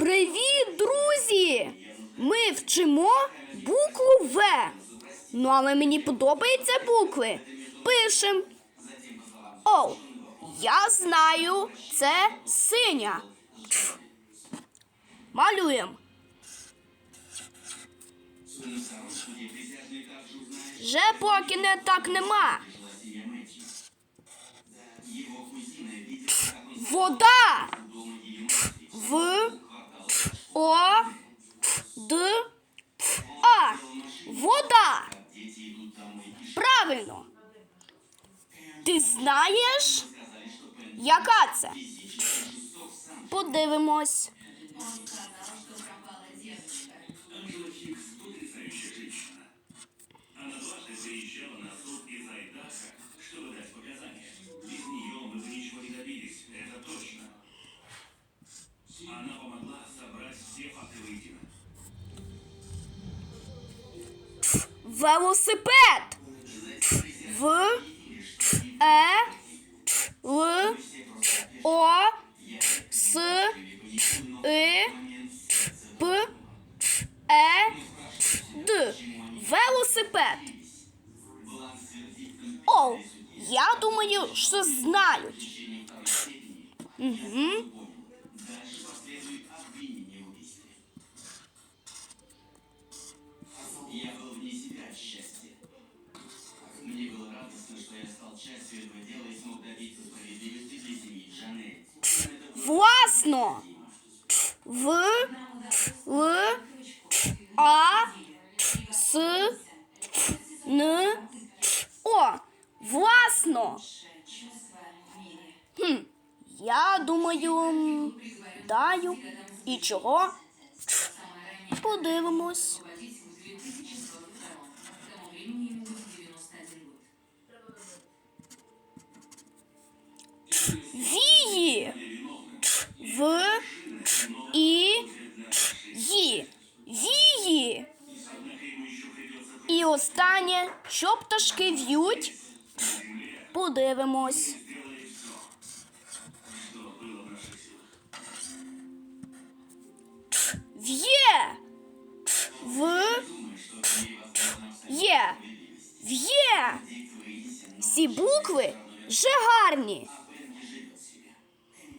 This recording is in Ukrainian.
Привіт, друзі! Ми вчимо букву В. Ну, але мені подобаються букви. Пишем. О, я знаю, це синя. Малюємо. Вже поки не так нема. Вода. Тьф. В. Тьф. О. Д. А. Вода. Правильно. Ти знаєш, яка це? Подивимось. Велосипед. В. Е. Л. О. С. И. П. Е. Д. Велосипед. О, я думаю, що знають. Угу. Власно. В. Л. А. С. Н. О. Власно. Хм. Я думаю, даю. І чого? Подивимось. Ї. Вії. І останнє, що пташки в'ють. Подивимось. В'є. В. Є. В'є. Всі букви вже гарні.